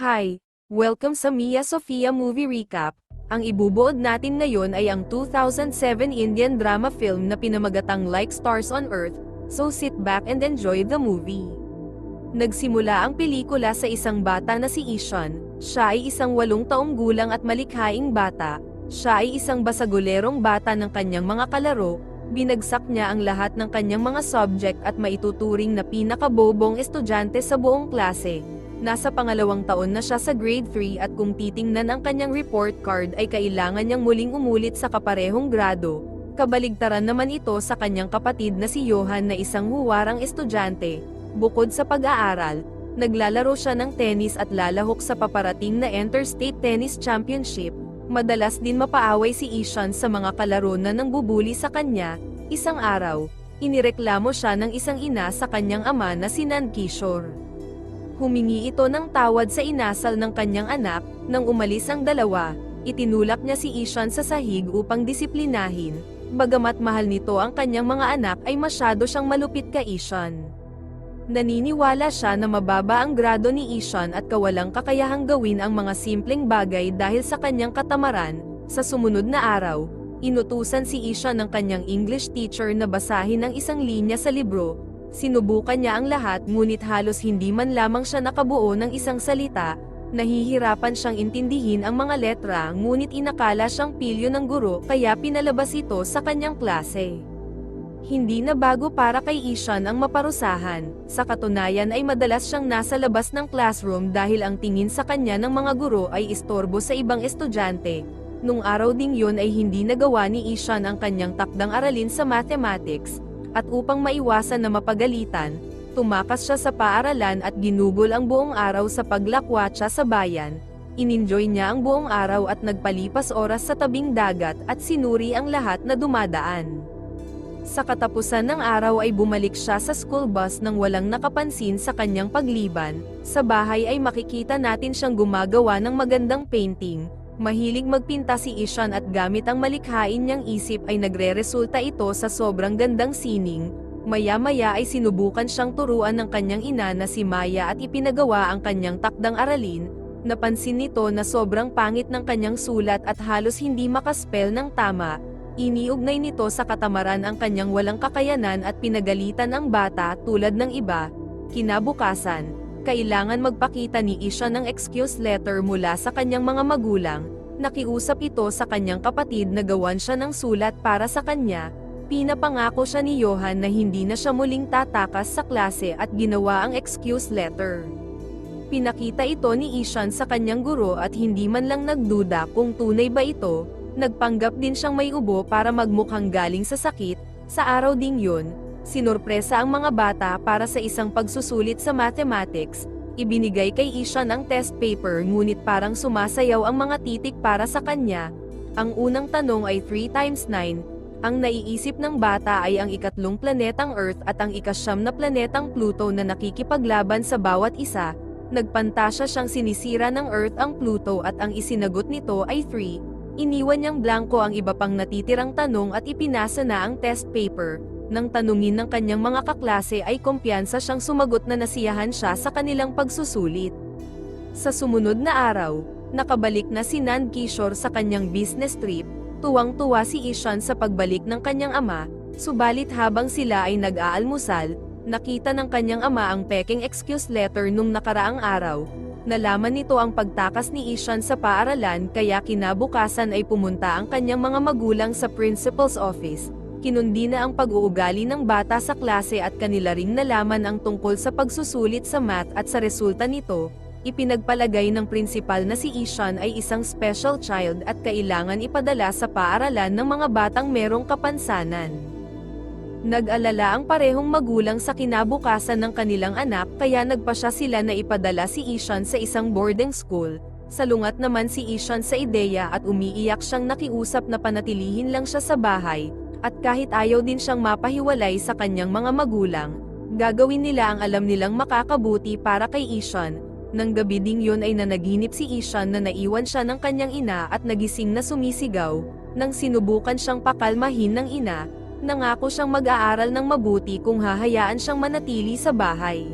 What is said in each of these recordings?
Hi! Welcome sa Mia Sofia Movie Recap. Ang ibubuod natin ngayon ay ang 2007 Indian drama film na pinamagatang Like Stars on Earth, so sit back and enjoy the movie. Nagsimula ang pelikula sa isang bata na si Ishan, siya ay isang walong taong gulang at malikhaing bata, siya ay isang basagulerong bata ng kanyang mga kalaro, binagsak niya ang lahat ng kanyang mga subject at maituturing na pinakabobong estudyante sa buong klase. Nasa pangalawang taon na siya sa grade 3 at kung titingnan ang kanyang report card ay kailangan niyang muling umulit sa kaparehong grado. Kabaligtaran naman ito sa kanyang kapatid na si Johan na isang huwarang estudyante. Bukod sa pag-aaral, naglalaro siya ng tennis at lalahok sa paparating na Interstate Tennis Championship. Madalas din mapaaway si Ishan sa mga kalaro na nang bubuli sa kanya. Isang araw, inireklamo siya ng isang ina sa kanyang ama na si Nan Kishore. Humingi ito ng tawad sa inasal ng kanyang anak, nang umalis ang dalawa, itinulak niya si Ishan sa sahig upang disiplinahin, bagamat mahal nito ang kanyang mga anak ay masyado siyang malupit kay Ishan. Naniniwala siya na mababa ang grado ni Ishan at kawalang kakayahang gawin ang mga simpleng bagay dahil sa kanyang katamaran, sa sumunod na araw, inutusan si Ishan ng kanyang English teacher na basahin ang isang linya sa libro, Sinubukan niya ang lahat ngunit halos hindi man lamang siya nakabuo ng isang salita, nahihirapan siyang intindihin ang mga letra ngunit inakala siyang pilyo ng guro kaya pinalabas ito sa kanyang klase. Hindi na bago para kay Ishan ang maparusahan, sa katunayan ay madalas siyang nasa labas ng classroom dahil ang tingin sa kanya ng mga guro ay istorbo sa ibang estudyante. Nung araw ding yun ay hindi nagawa ni Ishan ang kanyang takdang aralin sa mathematics, at upang maiwasan na mapagalitan, tumakas siya sa paaralan at ginugol ang buong araw sa paglakwatsa sa bayan. Ininjoy niya ang buong araw at nagpalipas oras sa tabing dagat at sinuri ang lahat na dumadaan. Sa katapusan ng araw ay bumalik siya sa school bus nang walang nakapansin sa kanyang pagliban. Sa bahay ay makikita natin siyang gumagawa ng magandang painting, Mahilig magpinta si Ishan at gamit ang malikhain niyang isip ay nagre-resulta ito sa sobrang gandang sining. Maya-maya ay sinubukan siyang turuan ng kanyang ina na si Maya at ipinagawa ang kanyang takdang aralin. Napansin nito na sobrang pangit ng kanyang sulat at halos hindi makaspell ng tama. Iniugnay nito sa katamaran ang kanyang walang kakayanan at pinagalitan ang bata tulad ng iba. Kinabukasan, kailangan magpakita ni Isha ng excuse letter mula sa kanyang mga magulang, nakiusap ito sa kanyang kapatid na gawan siya ng sulat para sa kanya, pinapangako siya ni Johan na hindi na siya muling tatakas sa klase at ginawa ang excuse letter. Pinakita ito ni Ishan sa kanyang guro at hindi man lang nagduda kung tunay ba ito, nagpanggap din siyang may ubo para magmukhang galing sa sakit, sa araw ding yun, Sinurpresa ang mga bata para sa isang pagsusulit sa mathematics, ibinigay kay Ishan ang test paper ngunit parang sumasayaw ang mga titik para sa kanya. Ang unang tanong ay 3 times 9, ang naiisip ng bata ay ang ikatlong planetang Earth at ang ikasyam na planetang Pluto na nakikipaglaban sa bawat isa. Nagpantasya siyang sinisira ng Earth ang Pluto at ang isinagot nito ay 3. Iniwan niyang blanco ang iba pang natitirang tanong at ipinasa na ang test paper nang tanungin ng kanyang mga kaklase ay kumpiyansa siyang sumagot na nasiyahan siya sa kanilang pagsusulit. Sa sumunod na araw, nakabalik na si Nan Kishore sa kanyang business trip, tuwang-tuwa si Ishan sa pagbalik ng kanyang ama, subalit habang sila ay nag-aalmusal, nakita ng kanyang ama ang peking excuse letter nung nakaraang araw. Nalaman nito ang pagtakas ni Ishan sa paaralan kaya kinabukasan ay pumunta ang kanyang mga magulang sa principal's office, kinundi na ang pag-uugali ng bata sa klase at kanila ring nalaman ang tungkol sa pagsusulit sa math at sa resulta nito, ipinagpalagay ng prinsipal na si Ishan ay isang special child at kailangan ipadala sa paaralan ng mga batang merong kapansanan. Nag-alala ang parehong magulang sa kinabukasan ng kanilang anak kaya nagpasya sila na ipadala si Ishan sa isang boarding school, salungat naman si Ishan sa ideya at umiiyak siyang nakiusap na panatilihin lang siya sa bahay, at kahit ayaw din siyang mapahiwalay sa kanyang mga magulang, gagawin nila ang alam nilang makakabuti para kay Ishan. Nang gabi ding yun ay nanaginip si Ishan na naiwan siya ng kanyang ina at nagising na sumisigaw, nang sinubukan siyang pakalmahin ng ina, nangako siyang mag-aaral ng mabuti kung hahayaan siyang manatili sa bahay.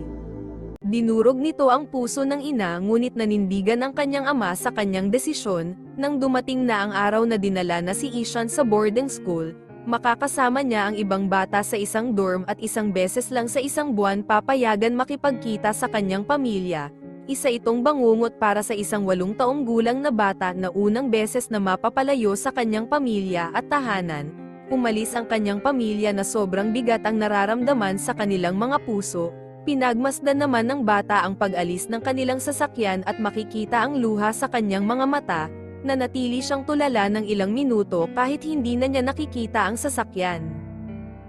Dinurog nito ang puso ng ina ngunit nanindigan ang kanyang ama sa kanyang desisyon, nang dumating na ang araw na dinala na si Ishan sa boarding school, makakasama niya ang ibang bata sa isang dorm at isang beses lang sa isang buwan papayagan makipagkita sa kanyang pamilya. Isa itong bangungot para sa isang walong taong gulang na bata na unang beses na mapapalayo sa kanyang pamilya at tahanan. Umalis ang kanyang pamilya na sobrang bigat ang nararamdaman sa kanilang mga puso, Pinagmasdan naman ng bata ang pag-alis ng kanilang sasakyan at makikita ang luha sa kanyang mga mata, na natili siyang tulala ng ilang minuto kahit hindi na niya nakikita ang sasakyan.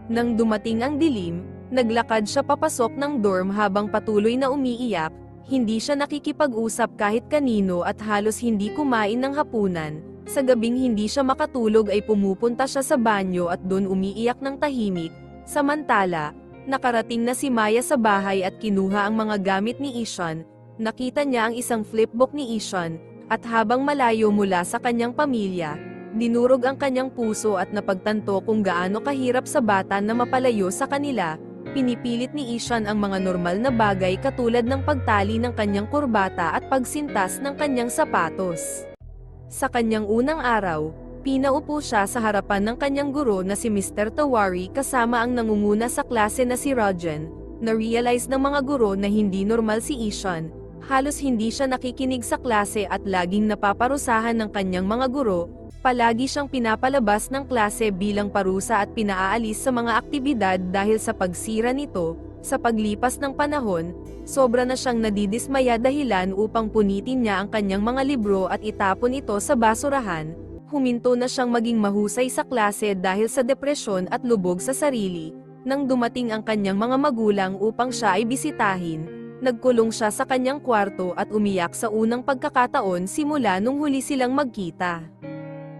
Nang dumating ang dilim, naglakad siya papasok ng dorm habang patuloy na umiiyak, hindi siya nakikipag-usap kahit kanino at halos hindi kumain ng hapunan. Sa gabing hindi siya makatulog ay pumupunta siya sa banyo at doon umiiyak ng tahimik. Samantala, nakarating na si Maya sa bahay at kinuha ang mga gamit ni Ishan. Nakita niya ang isang flipbook ni Ishan, at habang malayo mula sa kanyang pamilya, dinurog ang kanyang puso at napagtanto kung gaano kahirap sa bata na mapalayo sa kanila. Pinipilit ni Ishan ang mga normal na bagay katulad ng pagtali ng kanyang kurbata at pagsintas ng kanyang sapatos. Sa kanyang unang araw, pinaupo siya sa harapan ng kanyang guro na si Mr. Tawari kasama ang nangunguna sa klase na si Rajan. Na-realize ng mga guro na hindi normal si Ishan, halos hindi siya nakikinig sa klase at laging napaparusahan ng kanyang mga guro, palagi siyang pinapalabas ng klase bilang parusa at pinaaalis sa mga aktibidad dahil sa pagsira nito, sa paglipas ng panahon, sobra na siyang nadidismaya dahilan upang punitin niya ang kanyang mga libro at itapon ito sa basurahan, huminto na siyang maging mahusay sa klase dahil sa depresyon at lubog sa sarili, nang dumating ang kanyang mga magulang upang siya ay bisitahin, nagkulong siya sa kanyang kwarto at umiyak sa unang pagkakataon simula nung huli silang magkita.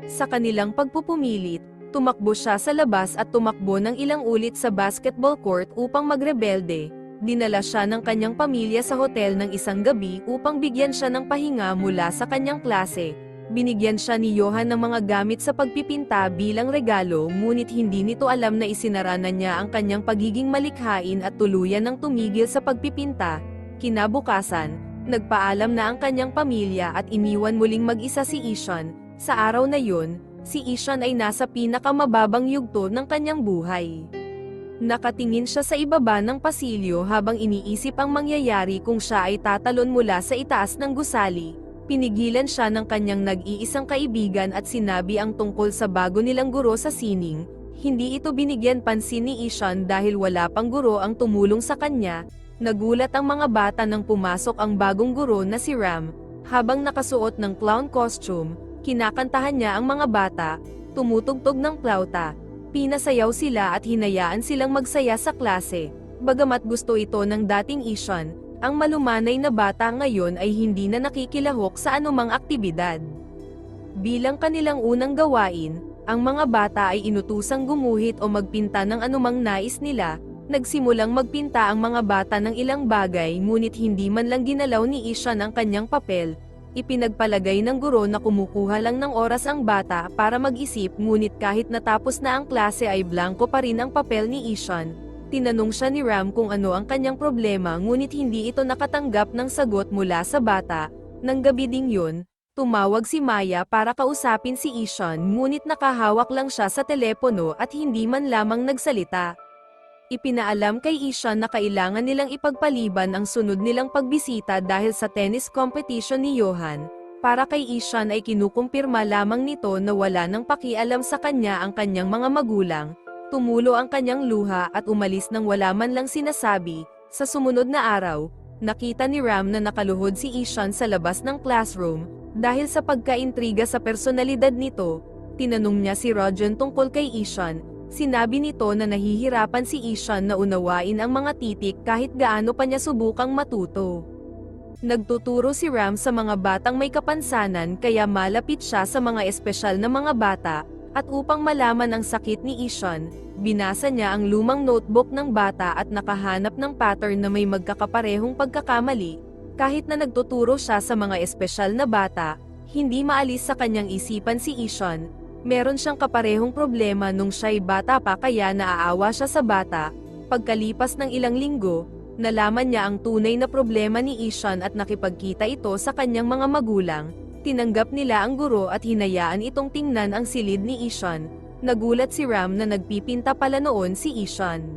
Sa kanilang pagpupumilit, tumakbo siya sa labas at tumakbo ng ilang ulit sa basketball court upang magrebelde. Dinala siya ng kanyang pamilya sa hotel ng isang gabi upang bigyan siya ng pahinga mula sa kanyang klase. Binigyan siya ni Johan ng mga gamit sa pagpipinta bilang regalo ngunit hindi nito alam na isinara na niya ang kanyang pagiging malikhain at tuluyan ng tumigil sa pagpipinta. Kinabukasan, nagpaalam na ang kanyang pamilya at iniwan muling mag-isa si Ishan. Sa araw na yun, si Ishan ay nasa pinakamababang yugto ng kanyang buhay. Nakatingin siya sa ibaba ng pasilyo habang iniisip ang mangyayari kung siya ay tatalon mula sa itaas ng gusali. Pinigilan siya ng kanyang nag-iisang kaibigan at sinabi ang tungkol sa bago nilang guro sa sining. Hindi ito binigyan pansin ni Ishan dahil wala pang guro ang tumulong sa kanya. Nagulat ang mga bata nang pumasok ang bagong guro na si Ram. Habang nakasuot ng clown costume, kinakantahan niya ang mga bata, tumutugtog ng plauta. Pinasayaw sila at hinayaan silang magsaya sa klase. Bagamat gusto ito ng dating Ishan, ang malumanay na bata ngayon ay hindi na nakikilahok sa anumang aktibidad. Bilang kanilang unang gawain, ang mga bata ay inutusang gumuhit o magpinta ng anumang nais nila, nagsimulang magpinta ang mga bata ng ilang bagay ngunit hindi man lang ginalaw ni Ishan ang kanyang papel, ipinagpalagay ng guro na kumukuha lang ng oras ang bata para mag-isip ngunit kahit natapos na ang klase ay blanco pa rin ang papel ni Ishan. Tinanong siya ni Ram kung ano ang kanyang problema ngunit hindi ito nakatanggap ng sagot mula sa bata. Nang gabi ding yun, tumawag si Maya para kausapin si Ishan ngunit nakahawak lang siya sa telepono at hindi man lamang nagsalita. Ipinaalam kay Ishan na kailangan nilang ipagpaliban ang sunod nilang pagbisita dahil sa tennis competition ni Johan. Para kay Ishan ay kinukumpirma lamang nito na wala nang pakialam sa kanya ang kanyang mga magulang. Tumulo ang kanyang luha at umalis nang wala man lang sinasabi. Sa sumunod na araw, nakita ni Ram na nakaluhod si Ishan sa labas ng classroom. Dahil sa pagkaintriga sa personalidad nito, tinanong niya si Rajan tungkol kay Ishan, Sinabi nito na nahihirapan si Ishan na unawain ang mga titik kahit gaano pa niya subukang matuto. Nagtuturo si Ram sa mga batang may kapansanan kaya malapit siya sa mga espesyal na mga bata, at upang malaman ang sakit ni Ishan, binasa niya ang lumang notebook ng bata at nakahanap ng pattern na may magkakaparehong pagkakamali, kahit na nagtuturo siya sa mga espesyal na bata, hindi maalis sa kanyang isipan si Ishan, Meron siyang kaparehong problema nung siya'y bata pa kaya naaawa siya sa bata. Pagkalipas ng ilang linggo, Nalaman niya ang tunay na problema ni Ishan at nakipagkita ito sa kanyang mga magulang, tinanggap nila ang guro at hinayaan itong tingnan ang silid ni Ishan. Nagulat si Ram na nagpipinta pala noon si Ishan.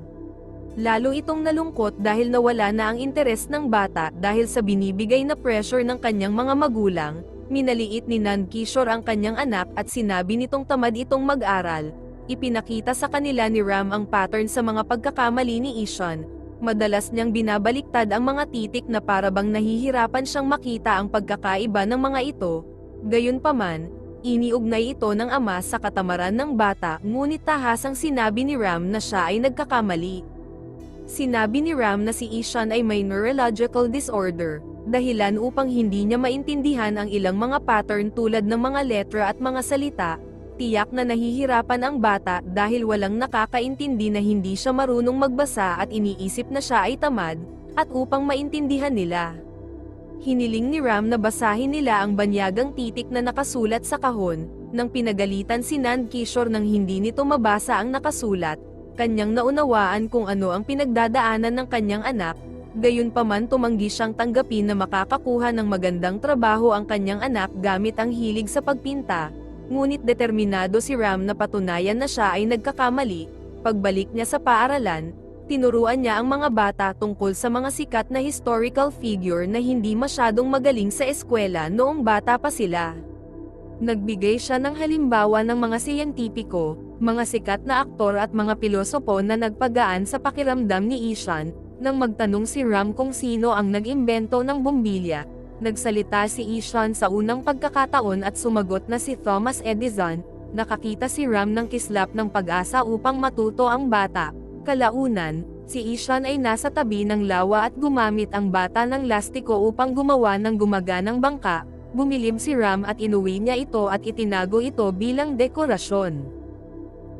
Lalo itong nalungkot dahil nawala na ang interes ng bata dahil sa binibigay na pressure ng kanyang mga magulang, minaliit ni Nand Kishore ang kanyang anak at sinabi nitong tamad itong mag-aral. Ipinakita sa kanila ni Ram ang pattern sa mga pagkakamali ni Ishan. Madalas niyang binabaliktad ang mga titik na parabang nahihirapan siyang makita ang pagkakaiba ng mga ito. Gayunpaman, iniugnay ito ng ama sa katamaran ng bata ngunit tahasang sinabi ni Ram na siya ay nagkakamali. Sinabi ni Ram na si Ishan ay may neurological disorder, dahilan upang hindi niya maintindihan ang ilang mga pattern tulad ng mga letra at mga salita, tiyak na nahihirapan ang bata dahil walang nakakaintindi na hindi siya marunong magbasa at iniisip na siya ay tamad, at upang maintindihan nila. Hiniling ni Ram na basahin nila ang banyagang titik na nakasulat sa kahon, nang pinagalitan si Nand Kishore nang hindi nito mabasa ang nakasulat, kanyang naunawaan kung ano ang pinagdadaanan ng kanyang anak, gayunpaman tumanggi siyang tanggapin na makakakuha ng magandang trabaho ang kanyang anak gamit ang hilig sa pagpinta, ngunit determinado si Ram na patunayan na siya ay nagkakamali, pagbalik niya sa paaralan, tinuruan niya ang mga bata tungkol sa mga sikat na historical figure na hindi masyadong magaling sa eskwela noong bata pa sila. Nagbigay siya ng halimbawa ng mga siyentipiko, mga sikat na aktor at mga pilosopo na nagpagaan sa pakiramdam ni Ishan, nang magtanong si Ram kung sino ang nag-imbento ng bombilya. Nagsalita si Ishan sa unang pagkakataon at sumagot na si Thomas Edison, nakakita si Ram ng kislap ng pag-asa upang matuto ang bata. Kalaunan, si Ishan ay nasa tabi ng lawa at gumamit ang bata ng lastiko upang gumawa ng gumaganang bangka, bumilib si Ram at inuwi niya ito at itinago ito bilang dekorasyon.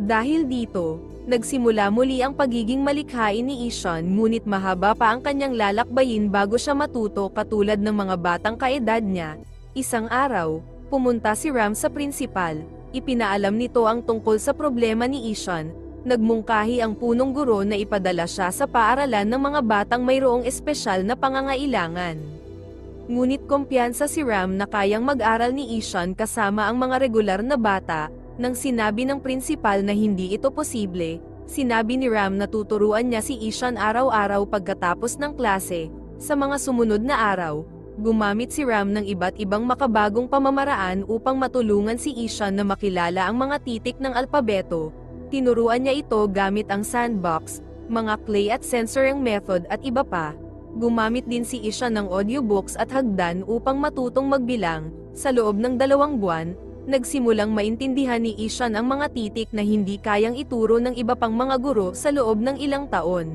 Dahil dito, nagsimula muli ang pagiging malikhain ni Ishan ngunit mahaba pa ang kanyang lalakbayin bago siya matuto katulad ng mga batang kaedad niya. Isang araw, pumunta si Ram sa prinsipal, ipinaalam nito ang tungkol sa problema ni Ishan, nagmungkahi ang punong guro na ipadala siya sa paaralan ng mga batang mayroong espesyal na pangangailangan. Ngunit kumpiyansa si Ram na kayang mag-aral ni Ishan kasama ang mga regular na bata, nang sinabi ng prinsipal na hindi ito posible, sinabi ni Ram na tuturuan niya si Ishan araw-araw pagkatapos ng klase, sa mga sumunod na araw, gumamit si Ram ng iba't ibang makabagong pamamaraan upang matulungan si Ishan na makilala ang mga titik ng alpabeto, tinuruan niya ito gamit ang sandbox, mga clay at sensoring method at iba pa. Gumamit din si Isha ng audiobooks at hagdan upang matutong magbilang. Sa loob ng dalawang buwan, nagsimulang maintindihan ni Ishan ang mga titik na hindi kayang ituro ng iba pang mga guro sa loob ng ilang taon.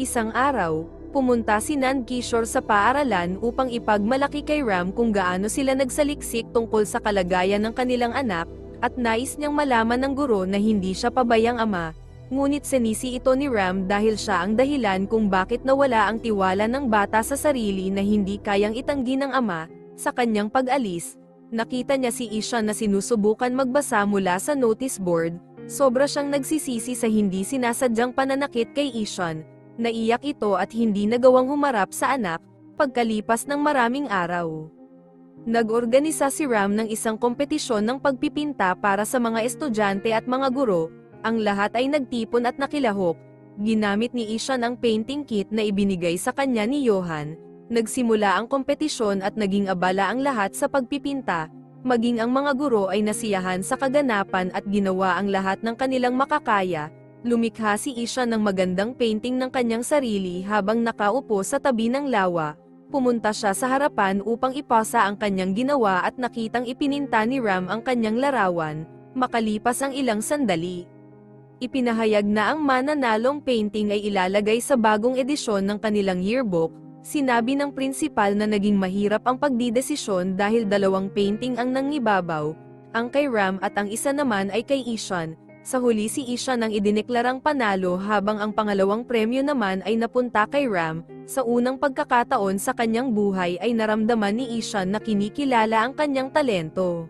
Isang araw, pumunta si Nand Kishore sa paaralan upang ipagmalaki kay Ram kung gaano sila nagsaliksik tungkol sa kalagayan ng kanilang anak, at nais niyang malaman ng guro na hindi siya pabayang ama, ngunit sinisi ito ni Ram dahil siya ang dahilan kung bakit nawala ang tiwala ng bata sa sarili na hindi kayang itanggi ng ama, sa kanyang pag-alis, nakita niya si Isha na sinusubukan magbasa mula sa notice board, sobra siyang nagsisisi sa hindi sinasadyang pananakit kay Ishan, naiyak ito at hindi nagawang humarap sa anak, pagkalipas ng maraming araw. Nag-organisa si Ram ng isang kompetisyon ng pagpipinta para sa mga estudyante at mga guro, ang lahat ay nagtipon at nakilahok. Ginamit ni Ishan ang painting kit na ibinigay sa kanya ni Johan. Nagsimula ang kompetisyon at naging abala ang lahat sa pagpipinta. Maging ang mga guro ay nasiyahan sa kaganapan at ginawa ang lahat ng kanilang makakaya. Lumikha si Ishan ng magandang painting ng kanyang sarili habang nakaupo sa tabi ng lawa pumunta siya sa harapan upang ipasa ang kanyang ginawa at nakitang ipininta ni Ram ang kanyang larawan, makalipas ang ilang sandali. Ipinahayag na ang mananalong painting ay ilalagay sa bagong edisyon ng kanilang yearbook, sinabi ng prinsipal na naging mahirap ang pagdidesisyon dahil dalawang painting ang nangibabaw, ang kay Ram at ang isa naman ay kay Ishan, sa huli si Ishan ang idineklarang panalo habang ang pangalawang premyo naman ay napunta kay Ram, sa unang pagkakataon sa kanyang buhay ay naramdaman ni Ishan na kinikilala ang kanyang talento.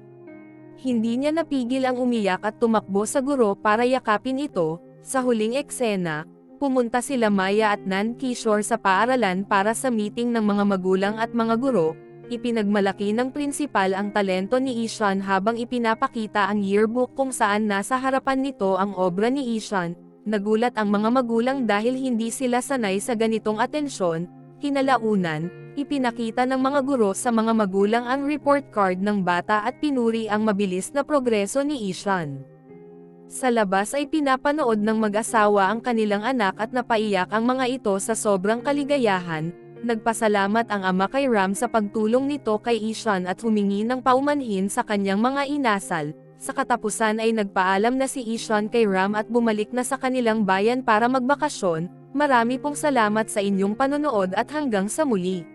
Hindi niya napigil ang umiyak at tumakbo sa guro para yakapin ito, sa huling eksena, pumunta sila Maya at Nan Kishore sa paaralan para sa meeting ng mga magulang at mga guro, ipinagmalaki ng prinsipal ang talento ni Ishan habang ipinapakita ang yearbook kung saan nasa harapan nito ang obra ni Ishan, nagulat ang mga magulang dahil hindi sila sanay sa ganitong atensyon, kinalaunan, ipinakita ng mga guro sa mga magulang ang report card ng bata at pinuri ang mabilis na progreso ni Ishan. Sa labas ay pinapanood ng mag-asawa ang kanilang anak at napaiyak ang mga ito sa sobrang kaligayahan, nagpasalamat ang ama kay Ram sa pagtulong nito kay Ishan at humingi ng paumanhin sa kanyang mga inasal, sa katapusan ay nagpaalam na si Ishan kay Ram at bumalik na sa kanilang bayan para magbakasyon, marami pong salamat sa inyong panonood at hanggang sa muli.